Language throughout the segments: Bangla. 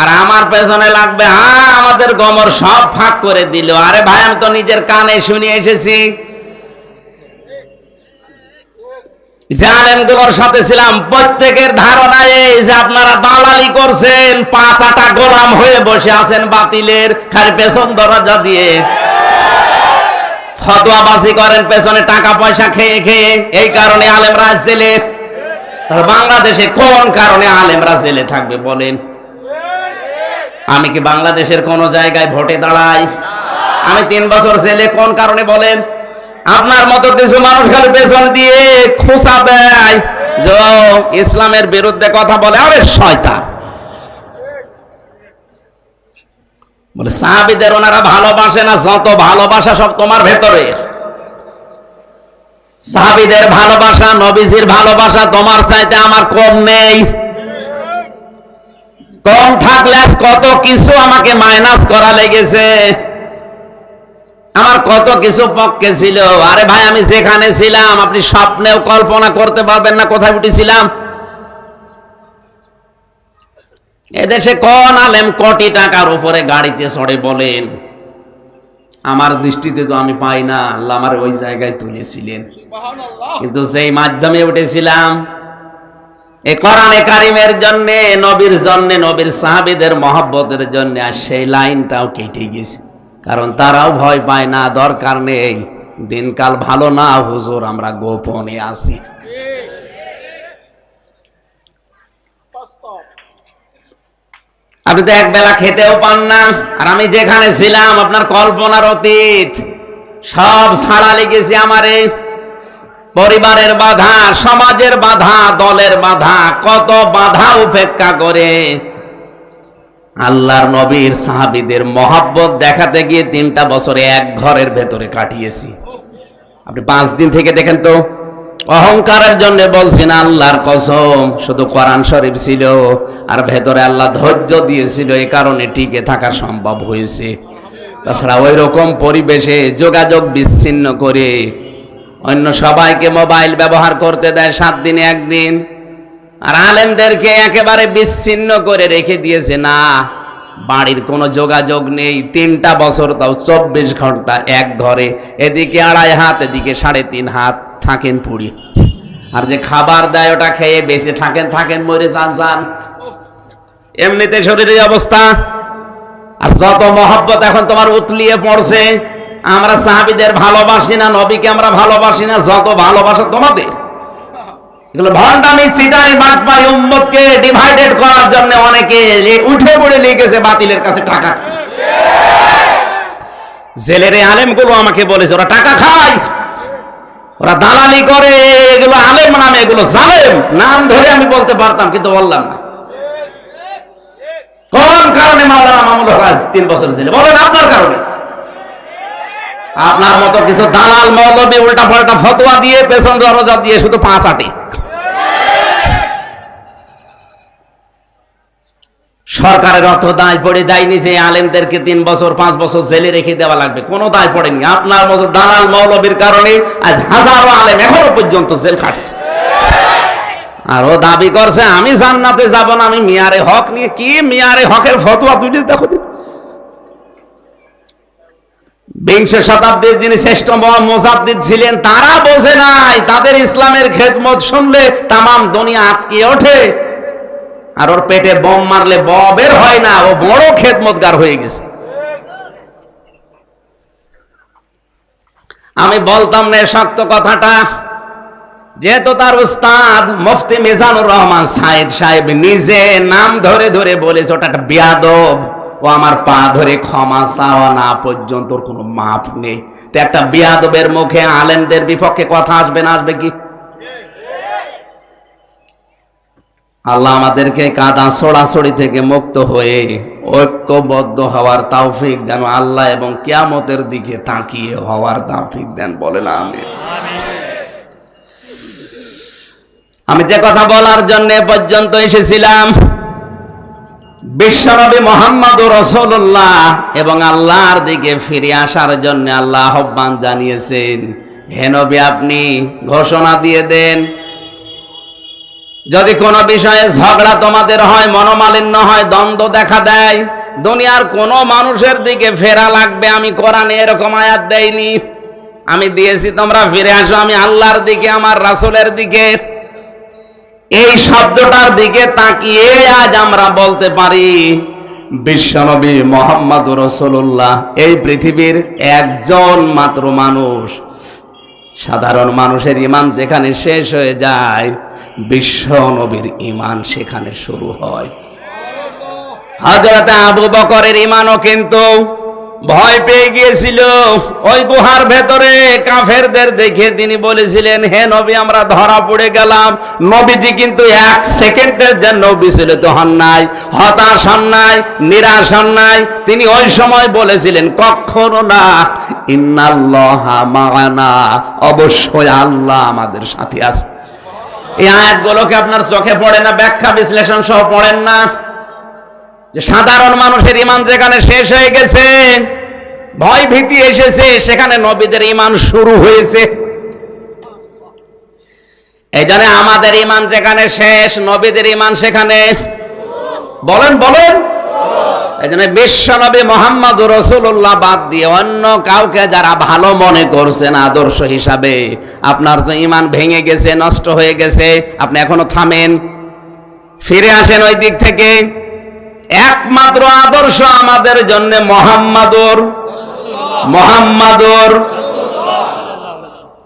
আর আমার পেছনে লাগবে হ্যাঁ আমাদের গমর সব ফাঁক করে দিল। আরে ভাই, আমি তো নিজের কানে শুনে এসেছি। সাথে ছিলাম। প্রত্যেকের ধারণা এই যে আপনারা দালালি করছেন, পাঁচ আটা গোলাম হয়ে বসে আছেন বাতিলের, খালি পেছন দরজা দিয়ে। করেন, পেছনে টাকা পয়সা খেয়ে খেয়ে। এই কারণে আলেমরা জেলে। বাংলাদেশে কোন কারণে আলেমরা জেলে থাকবে বলেন? আমি কি বাংলাদেশের কোন জায়গায় ভোটে দাঁড়াই? আমি তিন বছর ছেলে কোন কারণে বলেন? আপনার মতো কিছু মানুষ খালি পেছন দিয়ে খোসা দেয়। ইসলামের বিরুদ্ধে কথা বলে, আরে শয়তা বলে, সাহাবিদের ওনারা ভালোবাসে না, যত ভালোবাসা সব তোমার ভেতরে। সাহাবিদের ভালোবাসা, নবীজির ভালোবাসা তোমার চাইতে আমার কম নেই। কম থাকলে কত কিছু আমাকে মাইনাস করা লেগেছে। আমার কত কিছু পক্ষে ছিল। আরে ভাই আমি যেখানে ছিলাম আপনি স্বপ্নেও কল্পনা করতে পারবেন না কোথায় উঠেছিলাম। এদেশে কোন আলেম কোটি টাকার উপরে গাড়িতে চড়ে বলেন? আমার দৃষ্টিতে তো আমি পাই না আল্লাহ আমার ওই জায়গায় তুলেছিলেন। কিন্তু সেই মাধ্যমে উঠেছিলাম এ কোরআনে কারিমের জন্য, নবীর জন্য, নবীর সাহাবিদের মহব্বতের জন্য, আর সেই লাইনটাও কেটে গেছে। কারণ তারাও ভয় পায় না, দরকার নেই। দিনকাল ভালো না, হুজুর, আমরা গোপনে আছি। আপনি তো এক বেলা খেতেও পান না, আর আমি যেখানে ছিলাম, আপনার কল্পনার অতীত। সব ছাড়া লেগেছে আমারে। পরিবারের বাধা, সমাজের বাধা, দলের বাধা, কত বাধা উপেক্ষা করে। আল্লাহর নবীর সাহাবিদের মহাব্বত দেখাতে গিয়ে তিনটা বছরে এক ঘরের ভেতরে কাটিয়েছি। আপনি পাঁচ দিন থেকে দেখেন তো, অহংকারের জন্য বলছেন আল্লাহর কসম, শুধু কোরআন শরীফ ছিল, আর ভেতরে আল্লাহ ধৈর্য দিয়েছিল এই কারণে টিকে থাকা সম্ভব হয়েছে। তাছাড়া ওই রকম পরিবেশে যোগাযোগ বিচ্ছিন্ন করে অন্য সবাইকে মোবাইল ব্যবহার করতে দেয় সাত দিনে একদিন। আর আলেমদেরকে একেবারে বিচ্ছিন্ন করে রেখে দিয়েছে, না, বাড়ির কোনো যোগাযোগ নেই, তিনটা বছর তাও চব্বিশ ঘণ্টা এক ঘরে, এদিকে আড়াই হাত, এদিকে সাড়ে তিন হাত, থাকেন পুড়ি। আর যে খাবার দেয় ওটা খেয়ে বেঁচে থাকেন থাকেন, মরে যান যান। এমনিতে শরীরের অবস্থা। আর যত মহব্বত এখন তোমার উতলিয়ে পড়ছে আমরা সাহাবিদের ভালোবাসি না, নবীকে আমরা ভালোবাসি না, যত ভালোবাসা তোমাদের। আমাকে বলেছে, ওরা টাকা খায়। ওরা দালালি করে, এগুলো আলেম নামে, এগুলো জালেম। নাম ধরে আমি বলতে পারতাম, কিন্তু বললাম না। কোন কারণে মাওলানা মামুল তিন বছর জেলে? বলেন আপনার কারণে। আপনার মতো কিছু দালাল মৌলবী উল্টা পাল্টা ফতোয়া দিয়ে, পেছন দরজা দিয়ে শুধু পাঁচ আটে সরকারের অর্থ দায় পড়ে যায়নি যে আলেমদেরকে তিন বছর, পাঁচ বছর জেলে রেখে দেওয়া লাগবে। কোনো দায় পড়েনি। আপনার মতো দালাল মৌলবীর কারণে আজ হাজারো আলেম এখনও পর্যন্ত জেল খাটছে। আর ও দাবি করছে, আমি জান্নাতে যাব না, আমি মিয়ারে হক নিয়ে কি মিয়ারে হকের ফতোয়া তুলিস? দেখো দিন বিংশ শতাব্দীর যিনি শ্রেষ্ঠ মোজাদ্দিদ ছিলেন, তারা বোঝে নাই, তাদের ইসলামের খেদমত শুনলে তামাম দুনিয়া আটকে ওঠে। আর ওর পেটে বম মারলে ব বের হয় না, ও বড় খেদমতগার হয়ে গেছে। আমি বলতাম না শক্ত কথাটা, যেহেতু তার উস্তাদ মুফতি মিজানুর রহমান সাইদ সাহেব নিজে নাম ধরে ধরে বলেছে, ওটা একটা বিয়াদব। ও আমার পা ধরে ক্ষমা চাওয়া না পর্যন্ত কোনো মাপ নেই। তো একটা বিয়াদবের মুখে আলেমদের বিপক্ষে কথা আসবে না, আসবে কি? আল্লাহ আমাদেরকে কাদা ছড়াছড়ি থেকে মুক্ত হয়ে ঐক্যবদ্ধ হওয়ার তাওফিক যেন আল্লাহ এবং কিয়ামতের দিকে তাকিয়ে হওয়ার তাওফিক দেন, বলেন আমি আমি যে কথা বলার জন্য পর্যন্ত এসেছিলাম। বিশ্বনবী মোহাম্মদ রসুল্লাহ এবং আল্লাহর দিকে ফিরে আসার জন্য আল্লাহ আহ্বান জানিয়েছেন, হে নবী, আপনি ঘোষণা দিয়ে দেন, যদি কোনো বিষয়ে ঝগড়া তোমাদের হয়, মনোমালিন্য হয়, দ্বন্দ্ব দেখা দেয়, দুনিয়ার কোনো মানুষের দিকে ফেরা লাগবে, আমি কোরআনে এরকম আয়াত দেয়নি আমি দিয়েছি, তোমরা ফিরে আসো, আমি আল্লাহর দিকে, আমার রাসূলের দিকে। এই শব্দটার দিকে তাকিয়ে আজ আমরা বলতে পারি, বিশ্বনবী মোহাম্মদ রসুল্লাহ এই পৃথিবীর একজন মাত্র মানুষ। সাধারণ মানুষের ইমান যেখানে শেষ হয়ে যায় বিশ্ব নবীর ইমান সেখানে শুরু হয়। হজরত আবু বকরের ইমানও কিন্তু ভয় পেয়ে গিয়েছিল। ওই গুহার ভেতরে কাফেরদের দেখে তিনি বলেছিলেন, হে নবী, আমরা ধরা পড়ে গেলাম। নবীজি কিন্তু এক সেকেন্ডের যে নবী ছিল তো হন নাই, হতাশ হন নাই, নিরাশ হন নাই। তিনি ওই সময় বলেছিলেন, কখনো না, ইন্নাল্লাহা মাগানা অবশ্যই আল্লাহ আমাদের সাথে আছে। এই আয়াতগুলোকে আপনার চোখে পড়ে না? ব্যাখ্যা বিশ্লেষণ সহ পড়েন না। যে সাধারণ মানুষের ইমান যেখানে শেষ হয়ে গেছে, ভয় ভীতি এসেছে, সেখানে নবীদের ইমান শুরু হয়েছে। এই জন্য আমাদের ইমান যেখানে শেষ, নবীদের ইমান সেখানে। বলেন বলেন। এই জন্য বিশ্ব নবী মোহাম্মদ রসুল্লাহ বাদ দিয়ে অন্য কাউকে যারা ভালো মনে করছেন আদর্শ হিসাবে, আপনার তো ইমান ভেঙে গেছে, নষ্ট হয়ে গেছে, আপনি এখনও থামেন। ফিরে আসেন ওই দিক থেকে। একমাত্র আদর্শ আমাদের জন্য মোহাম্মদর। মোহাম্মদর।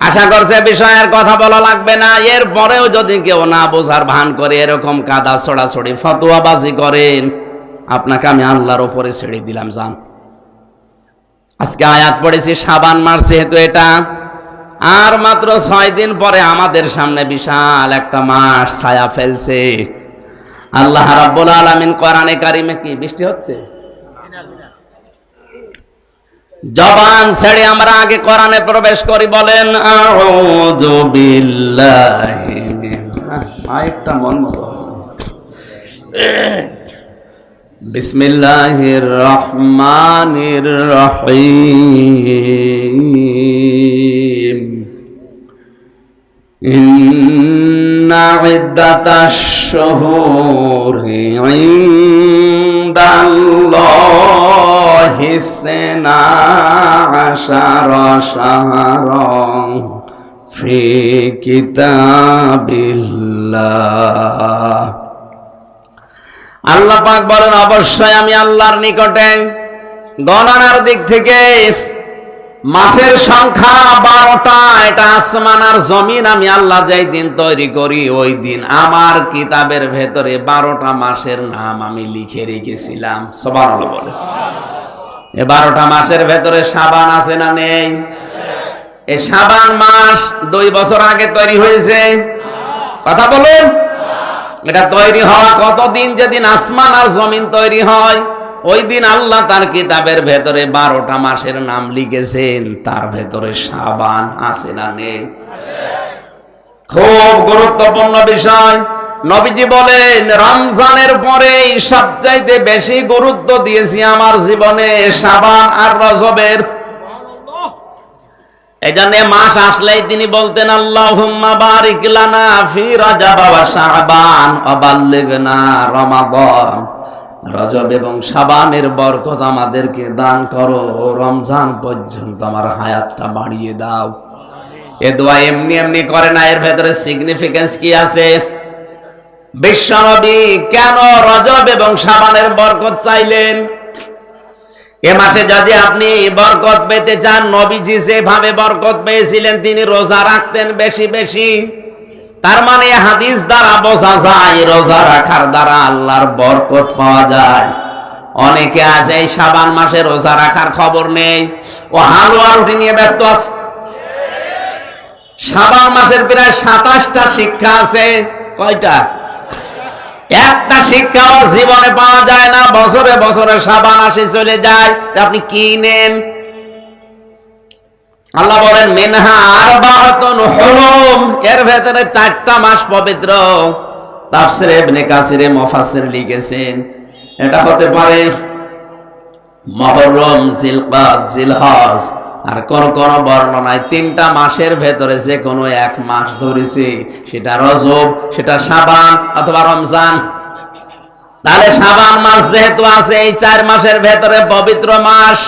আশা করছে বিষয়ের কথা বলা লাগবে না, এর পরেও যদি কেউ না বোঝার ভান করে, এরকম কাদা ছড়াছড়ি, ফতোয়াবাজি করেন আপনাকে আমি আল্লাহর ওপরে ছেড়ে দিলাম জান আজকে আয়াত পড়েছি, সাবান মাস যেহেতু এটা, আর মাত্র ছয় দিন পরে আমাদের সামনে বিশাল একটা মাস ছায়া ফেলছে। আল্লাহ রাব্বুল আলামিন কোরআনে কারিমে কি বৃষ্টি হচ্ছে? জবান ছেড়ে আমরা আগে কোরআনে প্রবেশ করি, বলেন, আউযু বিল্লাহি মাইকটা মন মতো। বিসমিল্লাহির রহমানির রহিম। إن عدة الشهور عند الله اثنا عشر شهرا في كتاب الله আল্লাহ পাক বলেন অবশ্যই আমি আল্লাহর নিকটে গণনার দিক থেকে মাসের সংখ্যা বারোটা, এটা আসমান আর জমিন, আমি আল্লাহ যেই দিন তৈরি করি, ওই দিন আমার কিতাবের ভেতরে বারোটা মাসের নাম আমি লিখে রেখেছিলাম। সবার বলে। এ বারোটা মাসের ভেতরে সাবান আছে না নেই? এই সাবান মাস দুই বছর আগে তৈরি হয়েছে। কথা বলুন। এটা তৈরি হওয়া কতদিন? যেদিন আসমান আর জমিন তৈরি হয়। ওই দিন আল্লাহ তার কিতাবের ভেতরে বারোটা মাসের নাম লিখেছেন, তার ভেতরে সাবান আছে না নেই। খুব গুরুত্বপূর্ণ বিষয়। নবীজি বলেন, রমজানের পরে সবচাইতে বেশি গুরুত্ব দিয়েছি আমার জীবনে সাবান আর রজবের। এই মাস আসলেই তিনি বলতেন, আল্লাহুম্মা বারিক লানা ফি রাজাব ওয়া শাবান ওয়া রমাদান। রজব এবং সাবানের বরকত আমাদেরকে দান করো। রমজান পর্যন্ত আমার হায়াতটা বাড়িয়ে দাও। এ দোয়া এমনি এমনি করে না, এর ভেতরে সিগনিফিকেন্স কি আছে? বিশ্বনবী কেন রজব এবং সাবানের বরকত চাইলেন? এ মাসে যদি আপনি বরকত পেতে চান, নবীজি যেভাবে বরকত পেয়েছিলেন, তিনি রোজা রাখতেন বেশি বেশি। তার মানে হাদিস দ্বারা বোঝা যায়, রোজা রাখার দ্বারা আল্লাহর বরকত পাওয়া যায়। অনেকে আছে, এই সাবান মাসে রোজা রাখার খবর নেই। ও হালুয়া রুটি নিয়ে ব্যস্ত আছে। সাবান মাসের প্রায় সাতাশটা শিক্ষা আছে। কয়টা? একটা শিক্ষাও জীবনে পাওয়া যায় না, বছরে বছরে সাবান আসে চলে যায়। আপনি কি নেন? আল্লাহ বলেন, মিনহা আর বাহাতন হলম। এর ভেতরে চারটা মাস পবিত্র। তাফসিরে ইবনে কাসিরে মুফাসসির লিখেছেন, এটা হতে পারে মুহররম জিলকাদ জিলহজ, আর কোন কোন বর্ণনায় তিনটা মাসের ভেতরে যে কোনো এক মাস ধরেছে। সেটা রজব, সেটা সাবান অথবা রমজান। তাহলে সাবান মাস যেহেতু আছে, এই চার মাসের ভেতরে পবিত্র মাস।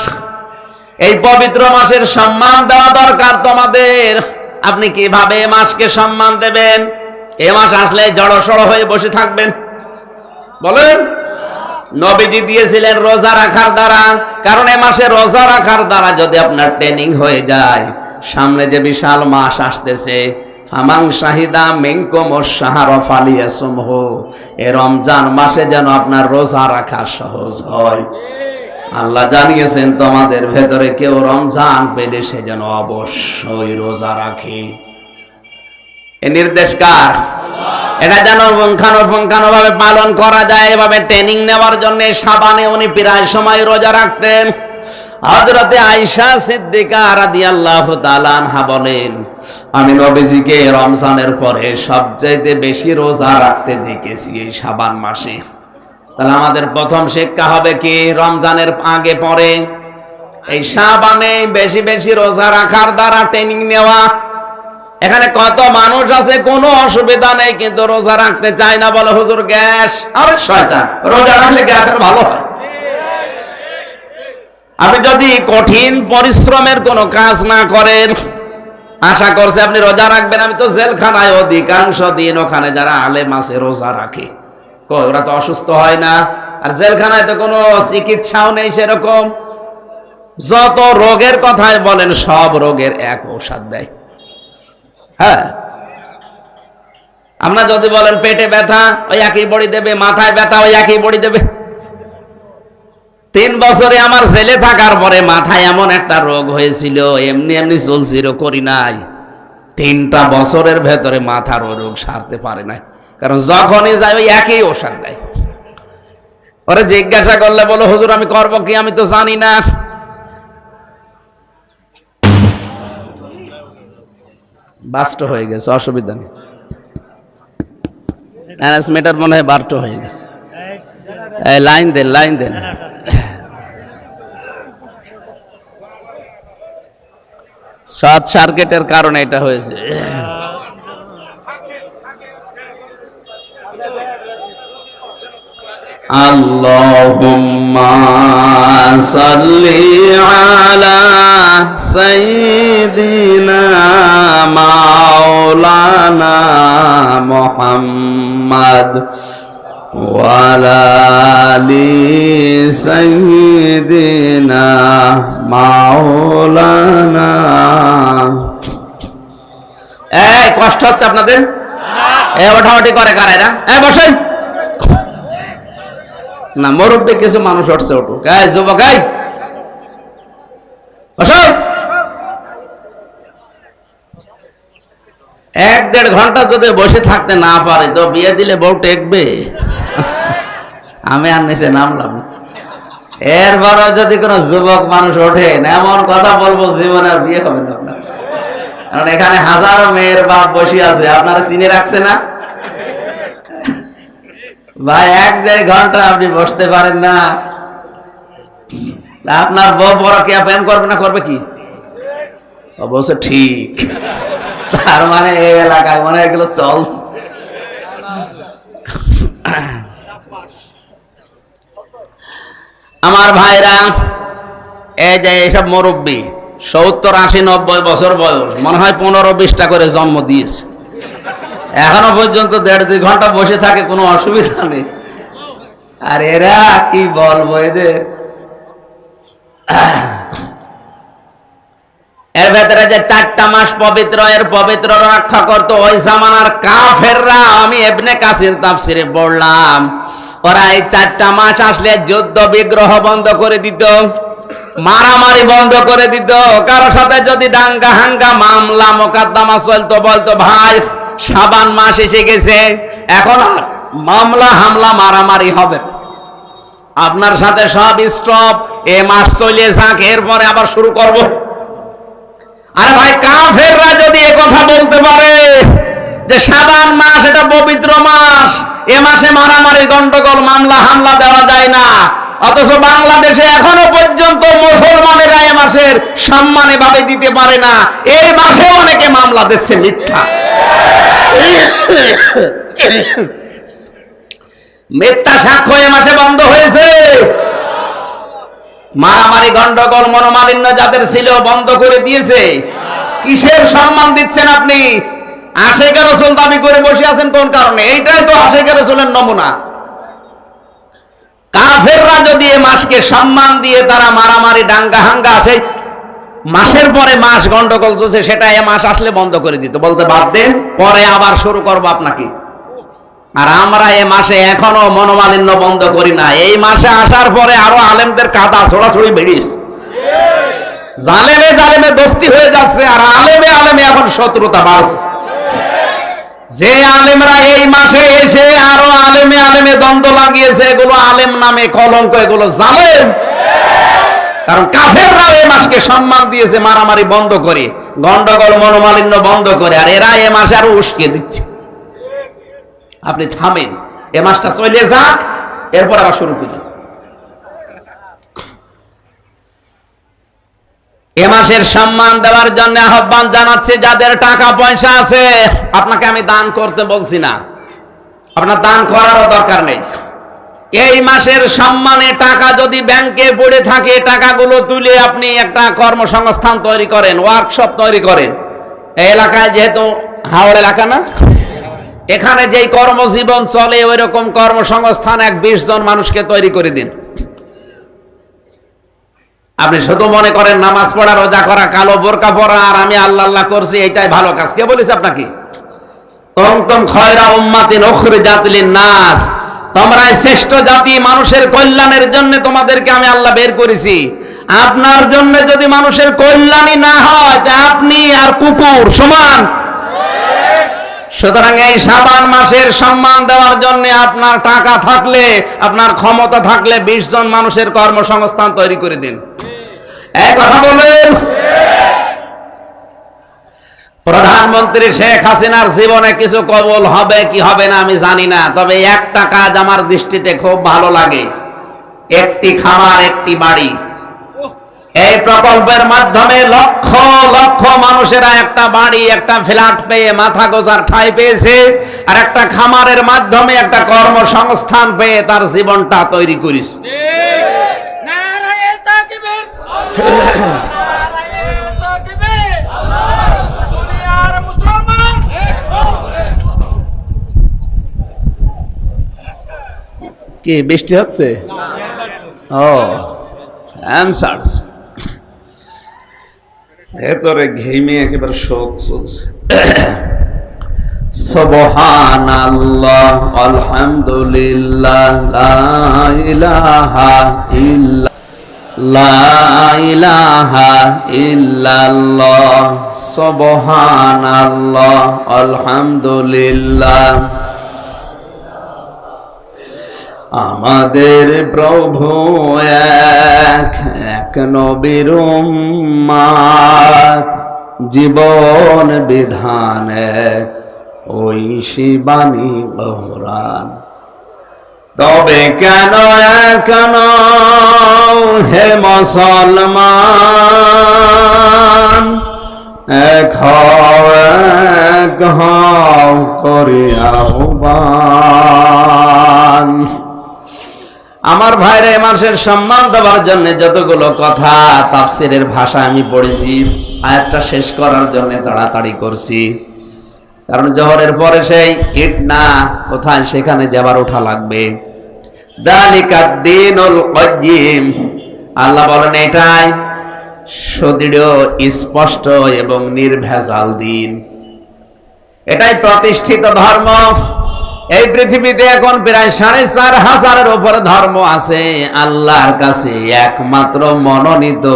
এই পবিত্র মাসের সম্মান দেওয়া দরকার তোমাদের। আপনি কীভাবে এ মাসকে সম্মান দেবেন? এ মাস আসলে জড়ো সড়ো হয়ে বসে থাকবেন। বলেন? নবীজি দিয়েছিলেন রোজা রাখার দ্বারা। কারণ এ মাসে রোজা রাখার দ্বারা যদি আপনার ট্রেনিং হয়ে যায়, সামনে যে বিশাল মাস আসতেছে, ফামাং শাহিদা মেঙ্কম সাহার ফালিয়াসমহ। এ রমজান মাসে যেন আপনার রোজা রাখা সহজ হয়। আল্লাহ জানিয়েছেন, তোমাদের ভেতরে কেউ রমজান পেলে সে যেন অবশ্যই রোজা রাখে। এ নির্দেশ কার এটা যেন পুঙ্খানো পুঙ্খানো ভাবে পালন করা যায়, এভাবে ট্রেনিং নেওয়ার জন্য সাবানে উনি প্রায় সময় রোজা রাখতেন। হজরতে আয়সা সিদ্দিকা রাদিয়াল্লাহু তাআলা আনহা বলেন, আমি নবীজিকে রমজানের পরে সবচাইতে বেশি রোজা রাখতে দেখেছি এই সাবান মাসে। তাহলে আমাদের প্রথম শিক্ষা হবে কি? রমজানের আগে পরে। এই সাবানে বেশি বেশি রোজা রাখার দ্বারা ট্রেনিং নেওয়া। এখানে কত মানুষ আছে, কোনো অসুবিধা নেই, কিন্তু রোজা রাখতে চায় না বলে, হুজুর, গ্যাস আরে শয়তান, রোজা রাখলে গ্যাসের ভালো হয়। আপনি যদি কঠিন পরিশ্রমের কোনো কাজ না করেন, আশা করছে আপনি রোজা রাখবেন। আমি তো জেলখানায় অধিকাংশ দিন ওখানে যারা আলেম আছে, রোজা রাখে। ওরা তো অসুস্থ হয় না। আর জেলখানায় তো কোনো চিকিৎসাও নেই সেরকম। যত রোগের কথাই বলেন, সব রোগের এক ঔষধ দেয়। হ্যাঁ? আমরা যদি বলেন পেটে ব্যথা, ওই একই বড়ি দেবে, মাথায় ব্যথা, ওই একই বড়ি দেবে। তিন বছরে আমার ছেলে থাকার পরে মাথায় এমন একটা রোগ হয়েছিল, এমনি এমনি চলছিল করি নাই। তিনটা বছরের ভেতরে মাথার ওই রোগ সারতে পারে নাই। কারণ যখনই যায় ওই একই ওষুধ দেয়। ওরে জিজ্ঞাসা করলে বলো, হুজুর, আমি করব কি? আমি তো জানি না। বাস্ট হয়ে গেছে, অসুবিধা নেই। অ্যানাউন্সমেন্টার মনে হয় বারটো হয়ে গেছে। লাইন দেন লাইন দেন। শর্ট সার্কিটের কারণে এটা হয়েছে। اللهم صل على سيدنا مولانا محمد وعلى آل سيدنا مولانا এই কষ্ট হচ্ছে আপনাদের এ ওঠাওটি করে কারা এরা এ বসেন না, মুরব্বী কিছু মানুষ উঠছে ওটু গাই যুবক গাই এক দেড় ঘণ্টা যদি বসে থাকতে না পারে, তো বিয়ে দিলে বউ টেকবে। আমি আর নিচে নামলাম না। এরপরও যদি কোনো যুবক মানুষ ওঠেন এমন কথা বলব, জীবনে আর বিয়ে হবে না। কারণ এখানে হাজারো মেয়ের বাপ বসে আছে, আপনারা চিনে রাখছে না? ভাই, এক দেড় ঘণ্টা আপনি বসতে পারেন না। আপনার বউ বড় কে, প্রেম করবে না করবে কি? অবশ্য ঠিক। তার মানে এই এলাকায় মনে এগুলো চলছে। আমার ভাইরা, এই যে এইসব মুরব্বী, সত্তর, আশি, নব্বই বছর বয়স, মনে হয় পনেরো, বিশটা করে জন্ম দিয়েছে। এখনও পর্যন্ত দেড় দুই ঘণ্টা বসে থাকে, কোনো অসুবিধা নেই। আর এরা কি বলব এদের? এর ভেতরে যে চারটা মাস পবিত্র, এর পবিত্র রক্ষা করতো ওই জামানার কাফেররা, আমি এবনে কাসির তাফসিরে পড়লাম। ওরা এই চারটা মাস আসলে যুদ্ধ বিগ্রহ বন্ধ করে দিত, মারামারি বন্ধ করে দিত। কারও সাথে যদি ডাঙ্গা হাঙ্গা মামলা মোকদ্দমা চলতো, বলতো, ভাই সাবান মাস এসে গেছে, এখন আর মামলা হামলা মারামারি হবে আপনার সাথে সব স্টপ এ মাস চলে যাক, এরপরে আবার শুরু করব। আরে ভাই, কাফেররা যদি এ কথা বলতে পারে যে সাবান মাস, এটা পবিত্র মাস, এ মাসে মারামারি, গন্ডগোল, মামলা, হামলা দেওয়া যায় না। অথচ বাংলাদেশে এখনও পর্যন্ত মুসলমানেরা এ মাসের সম্মান এভাবে দিতে পারে না। এই মাসে অনেকে মামলা দিচ্ছে মিথ্যা। মিথ্যা সাক্ষ্য এ মাসে বন্ধ হয়েছে। মারামারি, গন্ডগোল, মনোমালিন্য যাদের ছিল বন্ধ করে দিয়েছে। কিসের সম্মান দিচ্ছেন আপনি? আশেকের রসুল দাবি করে বসে আছেন কোন কারণে? এইটাই তো আশেকের রসুলের নমুনা। কাফেররা যদি এ মাসকে সম্মান দিয়ে তারা মারামারি ডাঙ্গা হাঙ্গা আসে মাসের পরে মাস গন্ডগোল চলছে সেটা এ মাস আসলে বন্ধ করে দিত। বলতে বাদ দেন পরে আবার শুরু করব আপনাকে। আর আমরা এ মাসে এখনও মনোমালিন্য বন্ধ করি না। এই মাসে আসার পরে আরও আলেমদের কাদা ছোড়াছড়ি বেরিস জালেমে জালেমে দোস্তি হয়ে যাচ্ছে, আর আলেমে আলেমে এখন শত্রুতা বাড়ছে। যে আলেমরা এই মাসে এসে আরও আলেমে আলেমে দ্বন্দ্ব লাগিয়েছে, এগুলো আলেম নামে কলঙ্ক, এগুলো জালেম। কারণ কাফেররা এই মাসকে সম্মান দিয়েছে মারামারি বন্ধ করে, গন্ডগোল মনোমালিন্য বন্ধ করে, আর এরা এ মাসে আরও উস্কে দিচ্ছে। আপনি থামেন, এ মাসটা চলে যাক, এরপর আবার শুরু করুন এ মাসের সম্মান দেওয়ার জন্য আহ্বান জানাচ্ছি, যাদের টাকা পয়সা আছে, আপনাকে আমি দান করতে বলছি না। আপনার দান করারও দরকার নেই। এই মাসের সম্মানে টাকা যদি ব্যাংকে পড়ে থাকে, টাকাগুলো তুলে আপনি একটা কর্মসংস্থান তৈরি করেন ওয়ার্কশপ তৈরি করেন। এলাকায় যেহেতু হাওড় এলাকা না, এখানে যেই কর্মজীবন চলে ওই রকম কর্মসংস্থান এক বিশ জন মানুষকে তৈরি করে দিন। আপনি শুধু মনে করেন নামাজ পড়া, রোজা করা, কালো বোরকা পরা, আর আমি আল্লাহ আল্লাহ করছি, এইটাই ভালো কাজ। কে বলেছে আপনাকে? নাস তোমরাই শ্রেষ্ঠ জাতি মানুষের কল্যাণের জন্য তোমাদেরকে আমি আল্লাহ বের করেছি। আপনার জন্য যদি মানুষের কল্যাণই না হয়, তা আপনি আর কুকুর সমান। সুতরাং এই সাবান মাসের সম্মান দেওয়ার জন্য আপনার টাকা থাকলে, আপনার ক্ষমতা থাকলে বিশ জন মানুষের কর্মসংস্থান তৈরি করে দিন। এক কথা বলেন। প্রধানমন্ত্রী শেখ হাসিনার জীবনে কিছু কবল হবে কি হবে না আমি জানি না তবে একটা কাজ আমার দৃষ্টিতে খুব ভালো লাগে। একটি খামার একটি বাড়ি। এই প্রকল্পের মাধ্যমে লক্ষ লক্ষ মানুষেরা একটা বাড়ি একটা ফ্ল্যাট পেয়ে মাথা গোজার ঠাই পেয়েছে আর একটা খামারের মাধ্যমে একটা কর্মসংস্থান পেয়ে তার জীবনটা তৈরি করিস তাকবীর নারায়ে তাকবীর দুনিয়ার মুসলমান কি বৃষ্টি হচ্ছে? ও অ্যান্সার্স ভেতরে ঘেমে একেবারে শোক চলছে। সবহান আল্লাহ আলহামদুলিল্লাহ, লা ইলাহা ইল্লা সবহান আল্লাহ আলহামদুলিল্লাহ। আমাদের প্রভু এক এক নবীর জীবন বিধান এক ওই শিবানী গৌরান তবে কেন কেন হে মুসলমান? এক হও, এক হও করে আহ্বান আমার ভাইরা মাসের সম্মান দেওয়ার জন্য যতগুলো কথা তাফসিরের ভাষা আমি পড়েছি, আয়াতটা শেষ করার জন্য তাড়াতাড়ি করছি। কারণ জহরের পরে সেই ইট না, কোথায় সেখানে যাবার ওঠা লাগবে। আল্লাহ বলেন এটাই সুদৃঢ়, স্পষ্ট এবং নির্ভেজাল দিন। এটাই প্রতিষ্ঠিত ধর্ম। এই পৃথিবীতে এখন প্রায় সাড়ে চার হাজারের উপর ধর্ম আছে। আল্লাহর কাছে একমাত্র মনোনীত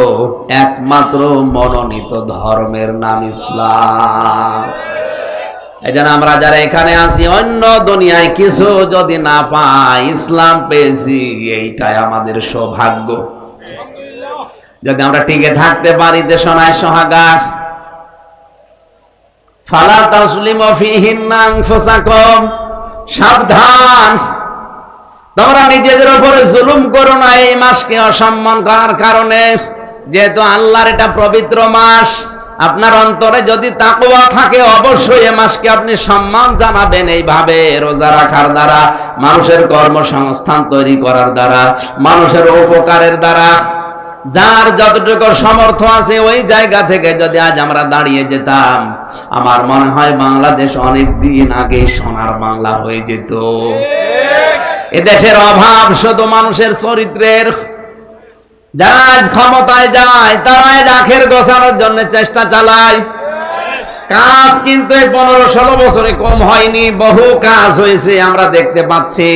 একমাত্র মনোনীত ধর্মের নাম ইসলাম। এই জন্য আমরা যারা এখানে আছি, অন্য দুনিয়ায় কিছু যদি না পাই, ইসলাম পেয়েছি, এইটাই আমাদের সৌভাগ্য। যদি আমরা টিকে থাকতে পারি, দেশনায় সোহাগা ফালা তাসলিম ফিহিন্না সাবধান। তোমরা নিজেদের উপরে জুলুম করো না, এই মাসকে অসম্মান করার কারণে। যেহেতু আল্লাহর এটা পবিত্র মাস, আপনার অন্তরে যদি তাকওয়া থাকে, অবশ্যই এ মাসকে আপনি সম্মান জানাবেন এইভাবে রোজা রাখার দ্বারা, মানুষের কর্মসংস্থান তৈরি করার দ্বারা, মানুষের উপকারের দ্বারা। যার যতটুকু সমর্থ আছে ওই জায়গা থেকে যদি আজ আমরা দাঁড়িয়ে যেতাম আমার মনে হয় বাংলাদেশ অনেক দিন আগে সোনার বাংলা হয়ে যেত। এদেশের অভাব শুধু মানুষের চরিত্রের। যারা আজ ক্ষমতায় যায় তারা আজ আখের গোছানোর জন্য চেষ্টা চালায়। কাজ কিন্তু এই পনেরো ষোলো বছরে কম হয়নি, বহু কাজ হয়েছে, আমরা দেখতে পাচ্ছি।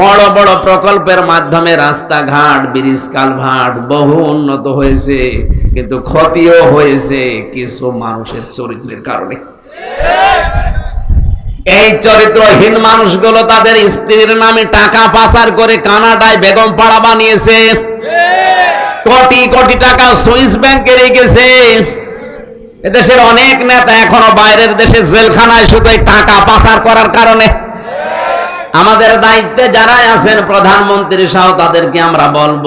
বড় বড় প্রকল্পের মাধ্যমে রাস্তাঘাট, ব্রিজ কালভার্ট বহু উন্নত হয়েছে, কিন্তু ক্ষতিও হয়েছে কিছু মানুষের চরিত্রের কারণে। এই চরিত্রহীন মানুষগুলো তাদের স্ত্রীর নামে টাকা পাচার করে কানাডায় বেগম পাড়া বানিয়েছে। কোটি কোটি টাকা সুইস ব্যাংকে রেখেছে। এদেশের অনেক নেতা এখনও বাইরের দেশে জেলখানায় শুধু টাকা পাচার করার কারণে। আমাদের দায়িত্বে যারা আছেন প্রধানমন্ত্রী সহ, তাদেরকে আমরা বলব,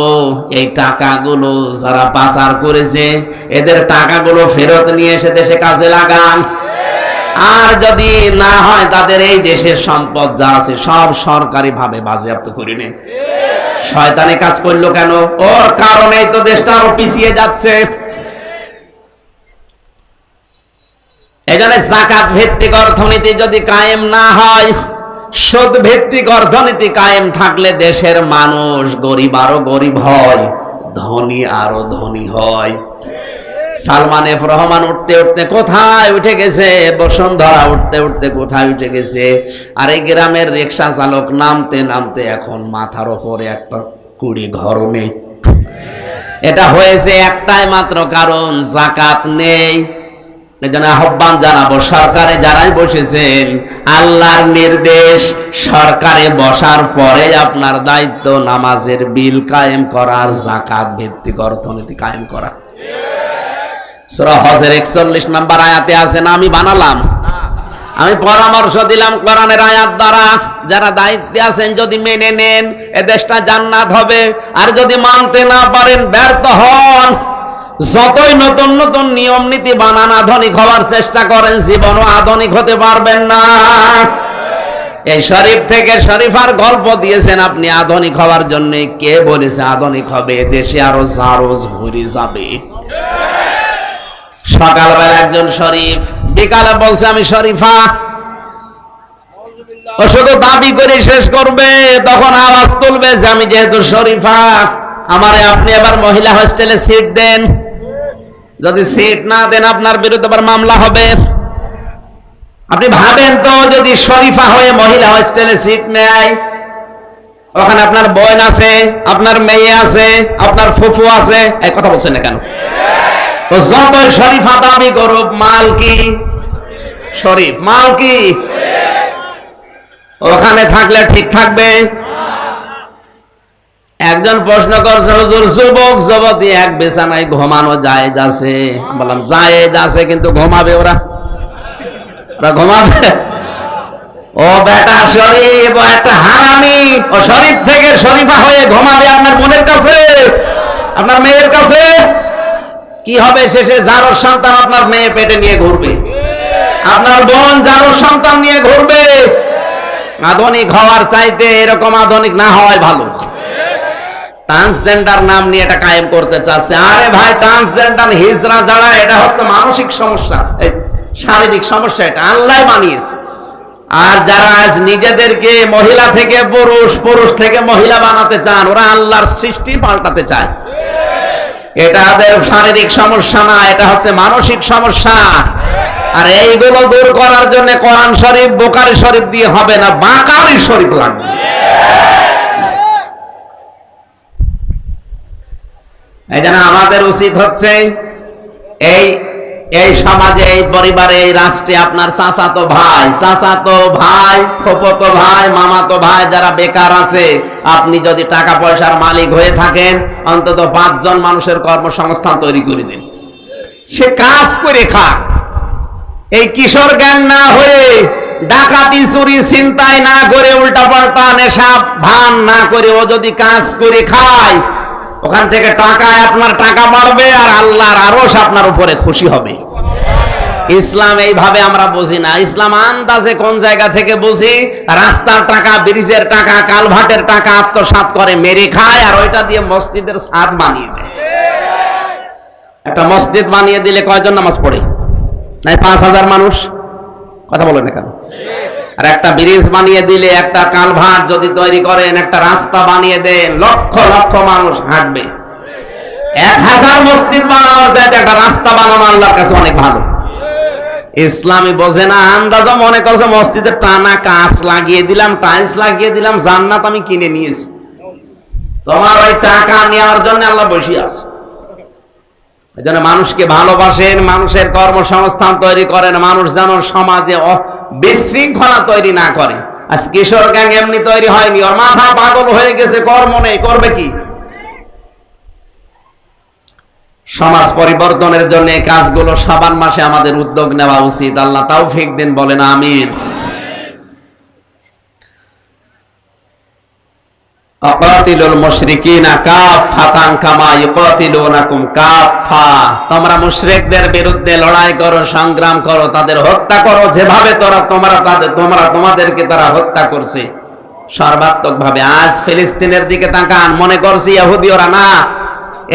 এই টাকাগুলো যারা পাচার করেছে, এদের টাকাগুলো ফেরত নিয়ে এসে দেশে কাজে লাগান। আর যদি না হয়, তাদের এই দেশের সম্পদ যা আছে সব সরকারি ভাবে বাজেয়াপ্ত করে নেন শয়তানি কাজ করল কেন? ওর কারণেই তো দেশটা আরও পিছিয়ে যাচ্ছে। জন্য জাকাত ভিত্তিক অর্থনীতি যদি কায়েম না হয়, সুদ ভিত্তিক অর্থনীতি কায়েম থাকলে দেশের মানুষ গরিব আরও গরিব হয়, ধনী আরও ধনী হয়। সালমান এফ রহমান উঠতে উঠতে কোথায় উঠে গেছে? বসুন্ধরা উঠতে উঠতে কোথায় উঠে গেছে? আর এই গ্রামের রিক্সা চালক নামতে নামতে এখন মাথার ওপরে একটা কুড়ি ঘর নেই। এটা হয়েছে একটাই মাত্র কারণ জাকাত নেই। এজন্য আহ্বান জানাব, সরকারে যারাই বসেছেন, আল্লাহর নির্দেশ, সরকারে বসার পরে আপনার দায়িত্ব নামাজের বিল কায়েম করার জাকাত ভিত্তিক অর্থনীতি কায়েম করা। 41 নাম্বার আয়াতে আছে না, আমি বানালাম। আমি পরামর্শ দিলাম কোরআনের আয়াত দ্বারা, যারা দায়িত্বে আছেন, যদি মেনে নেন এ দেশটা জান্নাত হবে। আর যদি মানতে না পারেন, ব্যর্থ হন। যতই নতুন নতুন নিয়ম নীতি বানান আধুনিক হওয়ার চেষ্টা করেন, জীবনও আধুনিক হতে পারবেন না। এই শরীফ থেকে শরীফার গল্প দিয়েছেন আপনি, আধুনিক হওয়ার জন্য কে বলেছে আধুনিক হবে? দেশে আরও জারোজ ভরে যাবে। সকালবেলা একজন শরীফ, বিকালে বলছে, আমি শরীফা ও শুধু দাবি করে শেষ করবে, তখন আওয়াজ তুলবে যে, আমি যেহেতু শরীফা, আমারে আপনি এবার মহিলা হোস্টেলে সিট দেন। যদি সিট না দেন আপনার বিরুদ্ধে আবার মামলা হবে। আপনি ভাবেন তো, যদি শরীফা হয়ে মহিলা হোস্টেলে সিট নেয়, ওখানে আপনার বোন আছে, আপনার মেয়ে আছে, আপনার ফুফু আছে, এই কথা বলছেন না কেন? তো যতই শরীফা দাবি করুক, মাল কি? শরীফ, মাল কি? ওখানে থাকলে ঠিক থাকবে। একজন প্রশ্ন করছে, হুজুর, যুবক, যুবতী এক বিছানায় ঘুমানো যায় যাচ্ছে বললাম যায় যাচ্ছে কিন্তু ঘুমাবে ওরা? ওরা ঘুমাবে? ও বেটা শরীফ, ও একটা হারামি, ও শরীফ থেকে শরীফা হয়ে ঘুমাবে আপনার বোনের কাছে, আপনার মেয়ের কাছে? কি হবে শেষে? জারোর সন্তান আপনার মেয়ে পেটে নিয়ে ঘুরবে। আপনার বোন জারোর সন্তান নিয়ে ঘুরবে। আধুনিক হওয়ার চাইতে এরকম আধুনিক না হওয়াই ভালো। ট্রান্সজেন্ডার নাম নিয়ে এটা কায়েম করতে চাচ্ছে। আরে ভাই ট্রান্সজেন্ডার হিজরা যারা, এটা হচ্ছে মানসিক সমস্যা। শারীরিক সমস্যা এটা। আল্লাহ বানিয়েছে। আর যারা আজ নিজেদেরকে মহিলা থেকে পুরুষ পুরুষ থেকে মহিলা বানাতে চান, ওরা আল্লাহর সৃষ্টি পাল্টাতে চায়। এটা শারীরিক সমস্যা না, এটা হচ্ছে মানসিক সমস্যা। আর এইগুলো দূর করার জন্য কোরআন শরীফ, বোকারি শরীফ দিয়ে হবে না, বাকারি শরীফ লাগবে। এই জন্য আমাদের উচিত হচ্ছে এই এই সমাজে, এই পরিবারে, এই রাষ্ট্রে আপনার চাচাতো ভাই চাচাতো ভাই ফোপতো ভাই, মামাতো ভাই যারা বেকার আছে, আপনি যদি টাকা পয়সার মালিক হয়ে থাকেন, অন্তত পাঁচজন মানুষের কর্মসংস্থান তৈরি করে দিন। সে কাজ করে খাক। এই কিশোর জ্ঞান না হয়ে ডাকাতি, চুরি চিন্তায় না করে উল্টা পাল্টা নেশা, ভান না করে ও যদি কাজ করে খায় ওখান থেকে টাকায় আপনার টাকা বাড়বে আর আল্লাহর আরশ আপনার উপরে খুশি হবে। ইসলাম এইভাবে আমরা বুঝি না। ইসলাম আন্দাজে কোন জায়গা থেকে বুঝি? রাস্তার টাকা, ব্রিজের টাকা, কালভাটের টাকা আত্মসাৎ করে মেরে খায় আর ওইটা দিয়ে মসজিদের ছাদ বানিয়ে দেয়। একটা মসজিদ বানিয়ে দিলে কয়জন নামাজ পড়ে? নাই পাঁচ হাজার মানুষ? কথা বলেন কেন? আর একটা ব্রিজ বানিয়ে দিলে, একটা কালভাট যদি তৈরি করেন, একটা রাস্তা বানিয়ে দেন, লক্ষ লক্ষ মানুষ হাঁটবে। এক হাজার মসজিদ বানানোর চাইতে একটা রাস্তা বানানো আল্লাহর কাছে অনেক ভালো। ইসলামী বোঝে না আন্দাজ মনে করছে মসজিদে টানা কাঁচ লাগিয়ে দিলাম, টাইলস লাগিয়ে দিলাম, জান্নাত আমি কিনে নিয়েছি। তোমার ওই টাকা নেওয়ার জন্য আল্লাহ বসে আছে। জন্য মানুষকে ভালোবাসেন, মানুষের কর্মসংস্থান তৈরি করেন, মানুষ যেন সমাজে বিশৃঙ্খলা তৈরি না করে। আজ কিশোর গ্যাং এমনি তৈরি হয়নি, ওর মাথা পাগল হয়ে গেছে, কর্ম নেই, করবে কি? সমাজ পরিবর্তনের জন্য কাজগুলো সাবান মাসে আমাদের উদ্যোগ নেওয়া উচিত। আল্লাহ তাও ফেক দিন বলেন, আমিন। অকাতিলুল মুশরিকিনা কাফাতান কামা ইউকাতিলুনাকুম কাফা তোমরা মুশরিকদের বিরুদ্ধে লড়াই করো, সংগ্রাম করো, তাদের হত্যা করো, যেভাবে তোমরা তাদের তোমরা তোমাদেরকে তারা হত্যা করছে। সর্বাত্মক ভাবে আজ ফিলিস্তিনের দিকে তাকান, মনে করছি না।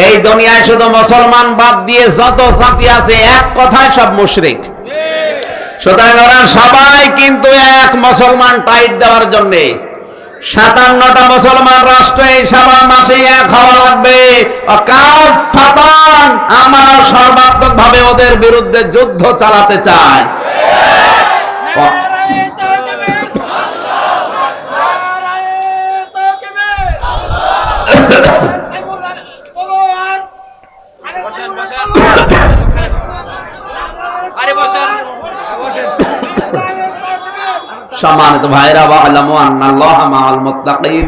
এই দুনিয়ায় শুধু মুসলমান বাদ দিয়ে যত জাতি আছে, এক কথায় সব মুশরিক। সুতরাং ওরা সবাই কিন্তু এক মুসলমান টাইট দেওয়ার জন্যে। সাতান্নটা মুসলমান রাষ্ট্র এই সাবান মাসে এক হওয়া লাগবে। আমরা সর্বাত্মক ভাবে ওদের বিরুদ্ধে যুদ্ধ চালাতে চাই তাকবীর নারায়ে তাকবীর সেগুলার তলোয়ার আরে বসেন বসেন আরে বসেন বসেন সম্মানিত ভাইরা, ওয়ালামু আন্নাল্লাহ মাআল মুত্তাকিন।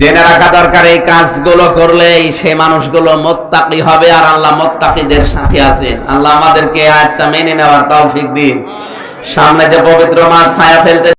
জেনে রাখা দরকার, এই কাজগুলো করলেই সে মানুষগুলো মোত্তাকি হবে আর আল্লাহ মোত্তাকিদের সাথে আছে আল্লাহ আমাদেরকে আয়াতটা মেনে নেওয়ার তৌফিক দিন। সামনে যে পবিত্র মাস ছায়া ফেলতে